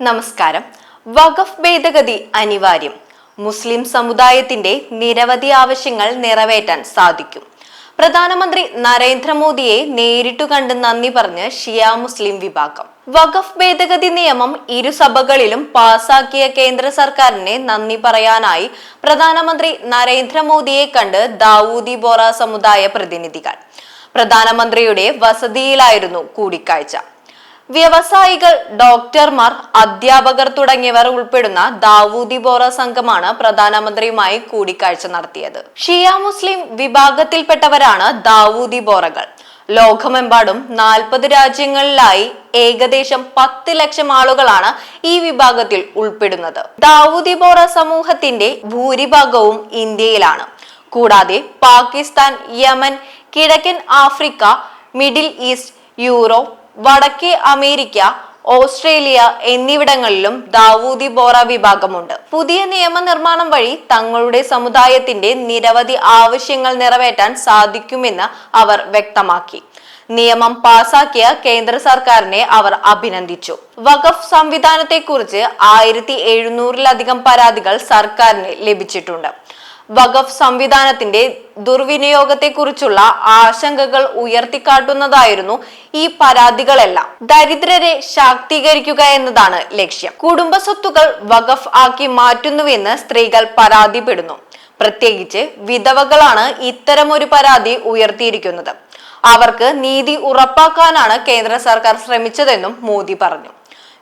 നമസ്കാരം. വഖഫ് ഭേദഗതി അനിവാര്യം. മുസ്ലിം സമുദായത്തിന്റെ നിരവധി ആവശ്യങ്ങൾ നിറവേറ്റാൻ സാധിക്കും. പ്രധാനമന്ത്രി നരേന്ദ്രമോദിയെ നേരിട്ടു കണ്ട് നന്ദി പറഞ്ഞ് ഷിയ മുസ്ലിം വിഭാഗം. വഖഫ് ഭേദഗതി നിയമം ഇരുസഭകളിലും പാസാക്കിയ കേന്ദ്ര സർക്കാരിനെ നന്ദി പറയാനായി പ്രധാനമന്ത്രി നരേന്ദ്രമോദിയെ കണ്ട് ദാവൂദി ബോറ സമുദായ പ്രതിനിധികൾ. പ്രധാനമന്ത്രിയുടെ വസതിയിലായിരുന്നു കൂടിക്കാഴ്ച. വ്യവസായികൾ ഡോക്ടർമാർ അധ്യാപകർ തുടങ്ങിയവർ ഉൾപ്പെടുന്ന ദാവൂദി ബോറ സംഘമാണ് പ്രധാനമന്ത്രിയുമായി കൂടിക്കാഴ്ച നടത്തിയത്. ഷിയ മുസ്ലിം വിഭാഗത്തിൽപ്പെട്ടവരാണ് ദാവൂദി ബോറകൾ. ലോകമെമ്പാടും നാൽപ്പത് രാജ്യങ്ങളിലായി ഏകദേശം പത്ത് ലക്ഷം ആളുകളാണ് ഈ വിഭാഗത്തിൽ ഉൾപ്പെടുന്നത്. ദാവൂദി ബോറ സമൂഹത്തിന്റെ ഭൂരിഭാഗവും ഇന്ത്യയിലാണ്. കൂടാതെ പാകിസ്ഥാൻ യമൻ കിഴക്കൻ ആഫ്രിക്ക മിഡിൽ ഈസ്റ്റ് യൂറോപ്പ് വടക്കേ അമേരിക്ക ഓസ്ട്രേലിയ എന്നിവിടങ്ങളിലും ദാവൂദി ബോറ വിഭാഗമുണ്ട്. പുതിയ നിയമനിർമ്മാണം വഴി തങ്ങളുടെ സമുദായത്തിന്റെ നിരവധി ആവശ്യങ്ങൾ നിറവേറ്റാൻ സാധിക്കുമെന്ന് അവർ വ്യക്തമാക്കി. നിയമം പാസാക്കിയ കേന്ദ്ര സർക്കാരിനെ അവർ അഭിനന്ദിച്ചു. വഖഫ് സംവിധാനത്തെക്കുറിച്ച് ആയിരത്തി എഴുന്നൂറിലധികം പരാതികൾ സർക്കാരിന് ലഭിച്ചിട്ടുണ്ട്. വഖഫ് സംവിധാനത്തിന്റെ ദുർവിനിയോഗത്തെക്കുറിച്ചുള്ള ആശങ്കകൾ ഉയർത്തിക്കാട്ടുന്നതായിരുന്നു ഈ പരാതികളെല്ലാം. ദരിദ്രരെ ശാക്തീകരിക്കുക എന്നതാണ് ലക്ഷ്യം. കുടുംബ സ്വത്തുകൾ വഖഫ് ആക്കി മാറ്റുന്നുവെന്ന് സ്ത്രീകൾ പരാതിപ്പെടുന്നു. പ്രത്യേകിച്ച് വിധവകളാണ് ഇത്തരമൊരു പരാതി ഉയർത്തിയിരിക്കുന്നത്. അവർക്ക് നീതി ഉറപ്പാക്കാനാണ് കേന്ദ്ര സർക്കാർ ശ്രമിച്ചതെന്നും മോദി പറഞ്ഞു.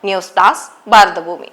News desk Bharathabhumi.